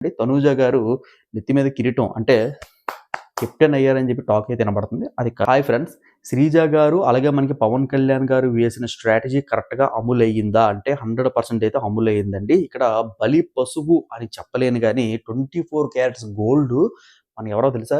అంటే తనూజ గారు నెత్తి మీద కిరీటం అంటే కెప్టెన్ అయ్యారని చెప్పి టాక్ అయితే వినబడుతుంది. అది హాయ్ ఫ్రెండ్స్. శ్రీజ గారు అలాగే మనకి పవన్ కళ్యాణ్ గారు వేసిన స్ట్రాటజీ కరెక్ట్గా అమలు అయ్యిందా అంటే హండ్రెడ్ పర్సెంట్ అయితే అమలు అయ్యిందండి ఇక్కడ బలి పసుపు అని చెప్పలేను కానీ ట్వంటీ ఫోర్ క్యారెట్స్ గోల్డ్ మనకి ఎవరో తెలుసా?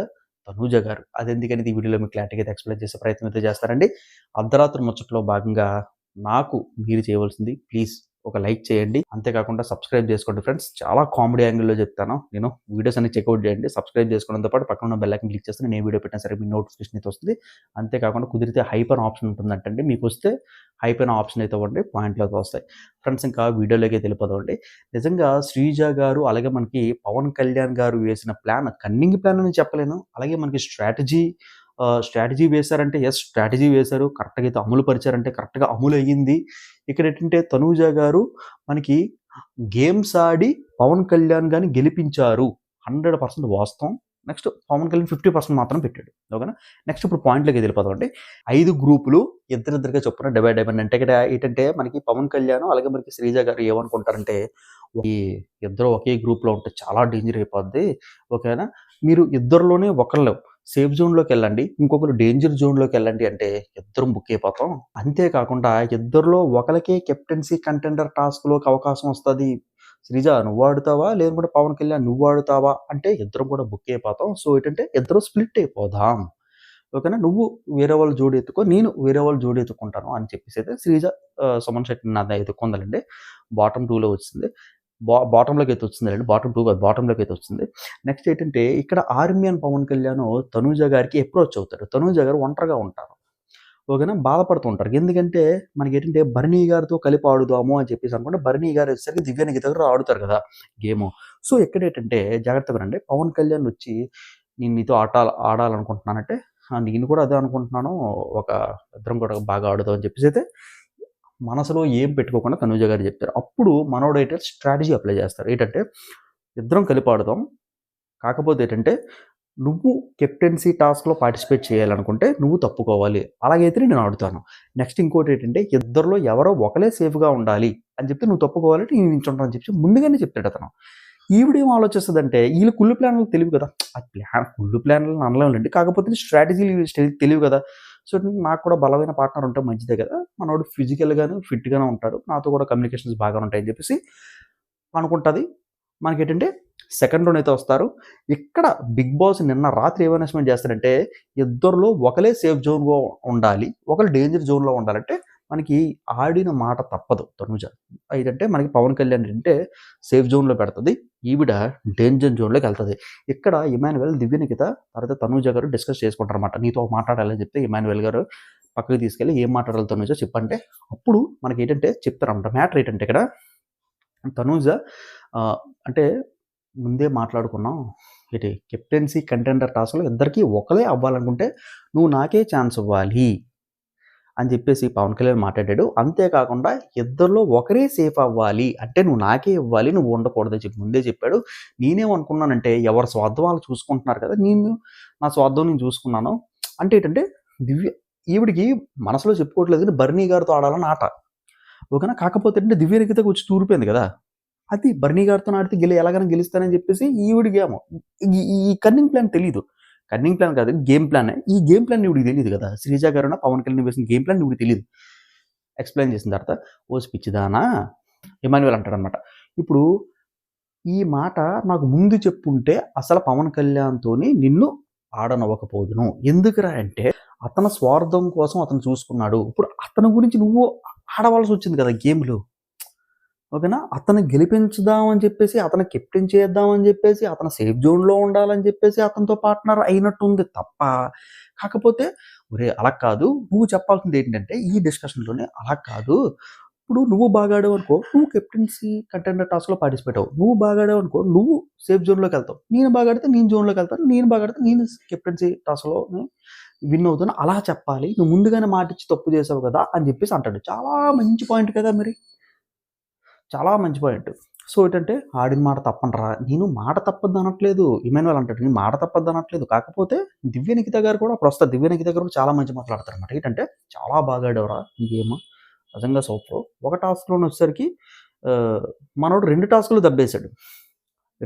తనూజ గారు. అది ఎందుకని ఈ వీడియోలో మీకు క్లారిటీగా అయితే ఎక్స్ప్లెయిన్ చేసే ప్రయత్నం అయితే చేస్తారండి. అర్ధరాత్రి ముచ్చట్లో భాగంగా నాకు మీరు చేయవలసింది ప్లీజ్ ఒక లైక్ చేయండి. అంతేకాకుండా సబ్స్క్రైబ్ చేసుకోండి ఫ్రెండ్స్. చాలా కామెడీ యాంగిల్లో చెప్తాను. నేను వీడియోస్ అన్ని చెక్అవుట్ చేయండి. సబ్స్క్రైబ్ చేసుకోవడంతో పాటు పక్కన ఉన్న బెల్ ఐకన్ క్లిక్ చేస్తే నేను వీడియో పెట్టినా సరే మీ నోటిఫికేషన్ అయితే వస్తుంది. అంతేకాకుండా కుదిరితే హైపర్ ఆప్షన్ ఉంటుందంటండి. మీకు వస్తే హైపర్ ఆప్షన్ అయితే ఉండి పాయింట్లోకి వస్తాయి. ఫ్రెండ్స్ ఇంకా వీడియోలోకి తెలిపదండి నిజంగా శ్రీజ గారు అలాగే మనకి పవన్ కళ్యాణ్ గారు వేసిన ప్లాన్ కన్నింగ్ ప్లాన్ అని చెప్పలేను. అలాగే మనకి స్ట్రాటజీ స్ట్రాటజీ వేశారంటే ఎస్ స్ట్రాటజీ వేశారు. కరెక్ట్గా అయితే అమలు పరిచారంటే కరెక్ట్గా అమలు అయ్యింది ఇక్కడ ఏంటంటే తనూజ గారు మనకి గేమ్స్ ఆడి పవన్ కళ్యాణ్ గారిని గెలిపించారు. హండ్రెడ్ పర్సెంట్ వాస్తవం. Next Pawan Kalyan fifty percent మాత్రం పెట్టాడు. ఓకేనా? నెక్స్ట్ ఇప్పుడు పాయింట్లోకి వెళ్ళిపోతాం ఐదు గ్రూపులు ఇద్దరిద్దరిగా చొప్పున డివైడ్ అయిపోయింది అంటే ఇక్కడ ఏంటంటే మనకి పవన్ కళ్యాణ్ అలాగే మనకి శ్రీజ గారు ఏమనుకుంటారంటే ఈ ఇద్దరు ఒకే గ్రూప్లో ఉంటే చాలా డేంజర్ అయిపోద్ది. ఓకేనా? మీరు ఇద్దరిలోనే ఒకళ్ళు సేఫ్ జోన్లోకి వెళ్ళండి. ఇంకొకరు డేంజర్ జోన్లోకి వెళ్ళండి అంటే ఇద్దరం బుక్ అయిపోతాం అంతేకాకుండా ఇద్దరిలో ఒకరికే కెప్టెన్సీ కంటెండర్ టాస్క్లోకి అవకాశం వస్తుంది. శ్రీజ నువ్వు ఆడుతావా? లేకుంటే పవన్ కళ్యాణ్ నువ్వు ఆడుతావా? అంటే ఇద్దరం కూడా బుక్ అయిపోతాం సో ఏంటంటే ఇద్దరు స్ప్లిట్ అయిపోదాం. ఓకేనా? నువ్వు వేరే వాళ్ళు జోడి ఎత్తుకో నేను వేరే వాళ్ళు జోడి ఎత్తుకుంటాను అని చెప్పేసి అయితే శ్రీజ సుమన్ శెట్టి నా ఎత్తుకుందండి బాటమ్ టూలో వచ్చింది. బా బాటంలోకి అయితే వచ్చిందండి బాటమ్ టూ కాదు బాటంలోకి అయితే వచ్చింది నెక్స్ట్ ఏంటంటే ఇక్కడ ఆర్మీ అండ్ పవన్ కళ్యాణ్ తనూజ గారికి అప్రోచ్ అవుతారు. తనూజ గారు ఒంటరిగా ఉంటారు. ఓకేనా? బాధపడుతూ ఉంటారు ఎందుకంటే మనకి ఏంటంటే భరణి గారితో కలిపి ఆడుదాము అని చెప్పేసి అనుకుంటే భరణి గారు వచ్చేసరికి దివ్యానికి దగ్గర ఆడుతారు కదా గేమ్. సో ఇక్కడ ఏంటంటే జాగ్రత్తగా రండి పవన్ కళ్యాణ్ వచ్చి నేను నీతో ఆట ఆడాలనుకుంటున్నానంటే నేను కూడా అదే అనుకుంటున్నాను. ఒక ఇద్దరం కూడా బాగా ఆడుదాం అని చెప్పేసి అయితే మనసులో ఏం పెట్టుకోకుండా తనుజ గారు చెప్తారు. అప్పుడు మనోడైతే స్ట్రాటజీ అప్లై చేస్తారు. ఏంటంటే ఇద్దరం కలిపి కాకపోతే ఏంటంటే నువ్వు కెప్టెన్సీ టాస్క్లో పార్టిసిపేట్ చేయాలనుకుంటే నువ్వు తప్పుకోవాలి. అలాగైతే నేను ఆడుతాను. నెక్స్ట్ ఇంకోటి ఏంటంటే ఇద్దరిలో ఎవరో ఒకలే సేఫ్గా ఉండాలి అని చెప్తే నువ్వు తప్పుకోవాలంటే నేను నించుంటాను అని చెప్పి ముందుగానే చెప్తాడు అతను. ఈవిడేం ఆలోచిస్తుందంటే వీళ్ళు కుళ్ళు ప్లాన్లు తెలివి కదా. ఆ ప్లాన్ కుళ్ళు ప్లాన్లు అనలేండి కాకపోతే స్ట్రాటజీలు తెలివి కదా. సో నాకు కూడా బలమైన పార్ట్నర్ ఉంటే మంచిదే కదా. మనోడు ఫిజికల్గాను ఫిట్గానే ఉంటాడు. నాతో కూడా కమ్యూనికేషన్స్ బాగా ఉంటాయని చెప్పేసి అనుకుంటుంది. మనకి ఏంటంటే సెకండ్ రౌండ్ అయితే వస్తారు. ఇక్కడ బిగ్ బాస్ నిన్న రాత్రి ఏం అనౌన్స్మెంట్ చేస్తారంటే ఇద్దరులో ఒకలే సేఫ్ జోన్లో ఉండాలి ఒకరు డేంజర్ జోన్లో ఉండాలంటే మనకి ఆడిన మాట తప్పదు తనుజ. ఏంటంటే మనకి పవన్ కళ్యాణ్ అంటే సేఫ్ జోన్లో పెడుతుంది. ఈవిడ డేంజర్ జోన్లోకి వెళ్తుంది. ఇక్కడ ఇమానువల్ దివ్యనికిత తర్వాత తనుజ గారు డిస్కస్ చేసుకుంటారు అనమాట నీతో మాట్లాడాలని చెప్తే ఇమానువల్ గారు పక్కకి తీసుకెళ్ళి ఏం మాట్లాడాలి తనుజ చెప్పంటే అప్పుడు మనకి ఏంటంటే చెప్తారన్నమాట. మ్యాటర్ ఏంటంటే ఇక్కడ తనుజ అంటే ముందే మాట్లాడుకున్నాం. ఇటు కెప్టెన్సీ కంటెండర్ టాస్క్లో ఇద్దరికీ ఒకలే అవ్వాలనుకుంటే నువ్వు నాకే ఛాన్స్ ఇవ్వాలి. అని చెప్పేసి పవన్ కళ్యాణ్ మాట్లాడాడు. అంతేకాకుండా ఇద్దరిలో ఒకరే సేఫ్ అవ్వాలి. అంటే నువ్వు నాకే ఇవ్వాలి నువ్వు ఉండకూడదని చెప్పి ముందే చెప్పాడు. నేనేమనుకున్నానంటే ఎవరి స్వార్థం వాళ్ళు చూసుకుంటున్నారు కదా నేను నా స్వార్థం నేను చూసుకున్నాను. అంటే ఏంటంటే దివ్య ఈవిడికి మనసులో చెప్పుకోవట్లేదు కానీ బర్నీ గారితో ఆడాలని ఆట. ఓకేనా? కాకపోతే అంటే దివ్యనికితకు వచ్చి తూరిపోయింది కదా. అది బర్నీ గారితో ఆడితే గెలి ఎలాగైనా గెలుస్తానని చెప్పేసి ఈవిడికి ఏమో ఈ- ఈ కన్నింగ్ ప్లాన్ తెలియదు కన్నింగ్ ప్లాన్ కాదు గేమ్ ప్లాన్. ఈ గేమ్ ప్లాన్ ఇవిడికి తెలియదు కదా? శ్రీజ గారు పవన్ కళ్యాణ్ వేసిన గేమ్ ప్లాన్ ఇవిడికి తెలియదు. ఎక్స్ప్లెయిన్ చేసిన తర్వాత ఓ పిచ్చిదానా ఇమాన్యువల్ అంటాడనమాట ఇప్పుడు ఈ మాట నాకు ముందు చెప్పుంటే అసలు పవన్ కళ్యాణ్తోని నిన్ను ఆడనవ్వకపోదును. ఎందుకురా అంటే అతను స్వార్థం కోసం అతను చూసుకున్నాడు. ఇప్పుడు అతని గురించి నువ్వు ఆడవలసి వచ్చింది కదా గేమ్లో? ఓకేనా? అతను గెలిపించుదామని చెప్పేసి అతను కెప్టెన్ చేద్దామని చెప్పేసి అతను సేఫ్ జోన్లో ఉండాలని చెప్పేసి అతనితో పార్ట్నర్ అయినట్టుంది తప్ప. కాకపోతే ఒరే అలా కాదు. నువ్వు చెప్పాల్సింది ఏంటంటే ఈ డిస్కషన్లోనే అలా కాదు. ఇప్పుడు నువ్వు బాగా అనుకో నువ్వు కెప్టెన్సీ కంటెండర్ టాస్క్లో పార్టిసిపేట్ అవ్వు. నువ్వు బాగా అనుకో నువ్వు సేఫ్ జోన్లోకి వెళ్తావు. నేను బాగాడితే నేను జోన్లోకి వెళ్తాను. నేను బాగాడితే నేను కెప్టెన్సీ టాస్క్లో విన్ అవుతాను. అలా చెప్పాలి. నువ్వు ముందుగానే మాట ఇచ్చి తప్పు చేసావు కదా అని చెప్పేసి అంటాడు. చాలా మంచి పాయింట్ కదా మరి. చాలా మంచి పాయింట్ సో ఏంటంటే ఆడిన మాట తప్పనరా. నేను మాట తప్పద్దు అనట్లేదు. ఇమానువల్ అంటాడు. నేను మాట తప్పద్దు అనట్లేదు. కాకపోతే దివ్య నిఖిత గారు కూడా ప్రస్తుత దివ్య నిఖిత గారు కూడా చాలా మంచి మాట్లాడతారు అనమాట ఏంటంటే చాలా బాగా ఆడేవరా. ఈ గేమ్ నిజంగా సూపర్. ఒక టాస్క్లో వచ్చేసరికి మనోడు రెండు టాస్క్లు దబ్బేశాడు.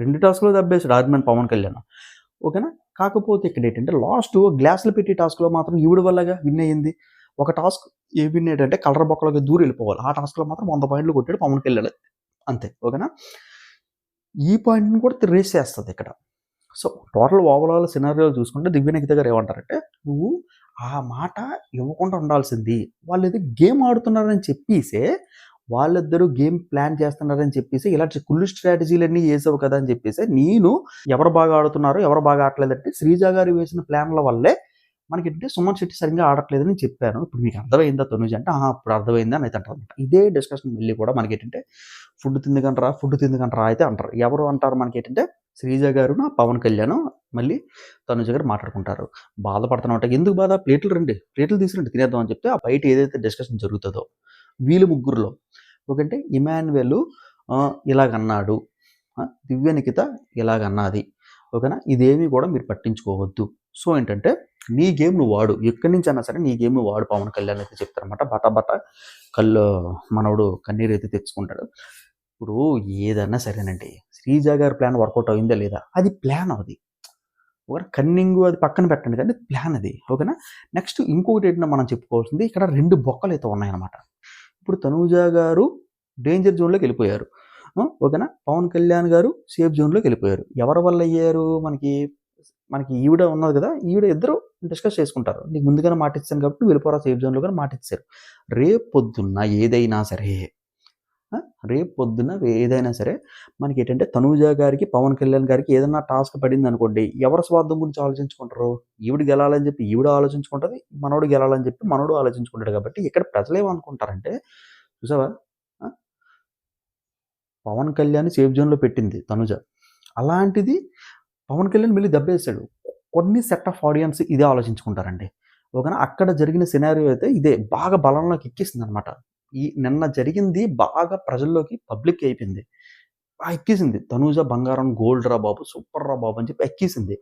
రెండు టాస్క్లో దెబ్బేసాడు ఆర్మన్ పవన్ కళ్యాణ్. ఓకేనా? కాకపోతే ఇక్కడ ఏంటంటే లాస్ట్ గ్లాసులు పెట్టి టాస్క్లో మాత్రం ఈవిడ వల్లగా విన్ అయ్యింది. ఒక టాస్క్ ఏ విన్ ఏంటంటే కలర్ బొక్కలకి దూరం వెళ్ళిపోవాలి ఆ టాస్క్లో మాత్రం వంద పాయింట్లు కొట్టాడు పవన్కి వెళ్ళాలి అంతే. ఓకేనా? ఈ పాయింట్ని కూడా రేస్ చేస్తుంది ఇక్కడ. సో టోటల్ ఓవరాల్ సినారీలో చూసుకుంటే దివ్యనికిత గారు ఏమంటారంటే నువ్వు ఆ మాట ఇవ్వకుండా ఉండాల్సింది. వాళ్ళు ఏదో గేమ్ ఆడుతున్నారని చెప్పేసే వాళ్ళిద్దరూ గేమ్ ప్లాన్ చేస్తున్నారని చెప్పేసి ఇలాంటి కుళ్ళు స్ట్రాటజీలన్నీ వేసావు కదా అని చెప్పేసి నేను ఎవరు బాగా ఆడుతున్నారు ఎవరు బాగా ఆడలేదంటే శ్రీజ గారు వేసిన ప్లాన్ల వల్లే మనకి ఏంటంటే సుమన్ శెట్టి సరిగ్గా ఆడట్లేదని చెప్పాను. ఇప్పుడు మీకు అర్థమైందా తనుజ అంటే ఆ అప్పుడు అర్థమైందా? అని అయితే అంటారు అనమాట ఇదే డిస్కషన్ మళ్ళీ కూడా మనకి ఏంటంటే ఫుడ్ తిందుకంటారా ఫుడ్ తిందుకంటారా అయితే అంటారు. ఎవరు అంటారు మనకి ఏంటంటే శ్రీజ గారు నా పవన్ కళ్యాణ్ మళ్ళీ తనుజ గారు మాట్లాడుకుంటారు. బాధపడుతున్నా ఉంటాయి ఎందుకు బాధ? ప్లేట్లు రండి ప్లేట్లు తీసుకురండి తినేద్దాం అని చెప్తే ఆ బయట ఏదైతే డిస్కషన్ జరుగుతుందో వీళ్ళు ముగ్గురులో. ఓకంటే ఇమాన్యువల్ ఇలాగన్నాడు. దివ్య నిఖిత ఇలాగన్నది. ఓకేనా? ఇదేమీ కూడా మీరు పట్టించుకోవద్దు. సో ఏంటంటే నీ గేమ్ నువ్వు వాడు. ఎక్కడి నుంచి అన్నా సరే నీ గేమ్ నువ్వు వాడు పవన్ కళ్యాణ్ అయితే చెప్తారనమాట బట బట కళ్ళు మనవడు కన్నీరు అయితే తెచ్చుకుంటాడు. ఇప్పుడు ఏదన్నా సరేనండి. శ్రీజ గారి ప్లాన్ వర్కౌట్ అయిందా లేదా? అది ప్లాన్ అది. ఒక కన్నింగ్ అది పక్కన పెట్టండి కానీ ప్లాన్ అది. ఓకేనా నెక్స్ట్ ఇంకొకటి ఏంటంటే మనం చెప్పుకోవాల్సింది ఇక్కడ రెండు బొక్కలు అయితే ఉన్నాయన్నమాట. ఇప్పుడు తనూజ గారు డేంజర్ జోన్లోకి వెళ్ళిపోయారు. ఓకేనా పవన్ కళ్యాణ్ గారు సేఫ్ జోన్లోకి వెళ్ళిపోయారు. ఎవరి వల్ల అయ్యారు మనకి? మనకి ఈవిడ ఉన్నది కదా ఈవిడ ఇద్దరు డిస్కస్ చేసుకుంటారు. నీకు ముందుగానే మాటిస్తాను కాబట్టి వెళ్ళిపోరా సేఫ్ జోన్లో కానీ మాటిచ్చారు. రేపు పొద్దున్న ఏదైనా సరే రేపు పొద్దున్న ఏదైనా సరే మనకి ఏంటంటే తనూజ గారికి పవన్ కళ్యాణ్ గారికి ఏదైనా టాస్క్ పడింది అనుకోండి ఎవరి స్వార్థం గురించి ఆలోచించుకుంటారు? ఈవిడ గెలాలని చెప్పి ఈవిడ ఆలోచించుకుంటుంది మనోడు గెలాలని చెప్పి మనోడు ఆలోచించుకుంటాడు కాబట్టి ఇక్కడ ప్రజలు ఏమనుకుంటారంటే చూసావా? పవన్ కళ్యాణ్ సేఫ్ జోన్లో పెట్టింది తనుజ. అలాంటిది పవన్ కళ్యాణ్ మళ్ళీ దెబ్బేస్తాడు కొన్ని సెట్ ఆఫ్ ఆడియన్స్ ఇదే ఆలోచించుకుంటారండి. ఓకేనా? అక్కడ జరిగిన సినారియో అయితే ఇదే బాగా బలంలోకి ఎక్కిస్తుంది అనమాట ఈ నిన్న జరిగింది బాగా ప్రజల్లోకి పబ్లిక్ అయిపోయింది. బాగా ఎక్కేసింది. తనూజ బంగారం గోల్డ్ రా బాబు సూపర్ రా బాబు అని చెప్పి ఎక్కేసింది.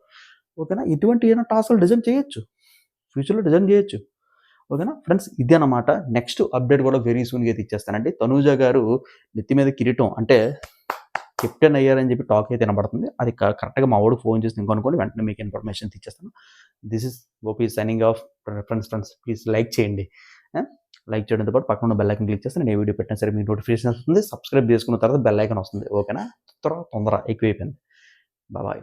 ఓకేనా? ఇటువంటి ఏమైనా టాస్క్లు డిజైన్ చేయొచ్చు. ఫ్యూచర్లో డిజైన్ చేయొచ్చు. ఓకేనా? ఫ్రెండ్స్ ఇదే అనమాట నెక్స్ట్ అప్డేట్ కూడా వెరీ సూన్గా అయితే ఇచ్చేస్తానండి. తనూజ గారు నెత్తి మీద కిరీటం అంటే కెప్టెన్ అయ్యారని చెప్పి టాక్ అయితే వినబడుతుంది. అది కరెక్ట్గా మా వాడు ఫోన్ చేసి ఇంకొనుకొని వెంటనే మీకు ఇన్ఫర్మేషన్ ఇచ్చేస్తాను this is Gopi signing off friends friends. Please like చేయండి. లైక్ చేయడంతో పాటు పక్కన బెల్ ఐకన్ క్లిక్ చేస్తే నేను ఏ వీడియో పెట్టినా సరే మీకు నోటిఫికేషన్ వస్తుంది. సబ్స్క్రైబ్ చేసుకున్న తర్వాత బెల్ ఐకన్ వస్తుంది. ఓకేనా? త్వర తొందర ఎక్కువైపోయింది. బాయ్.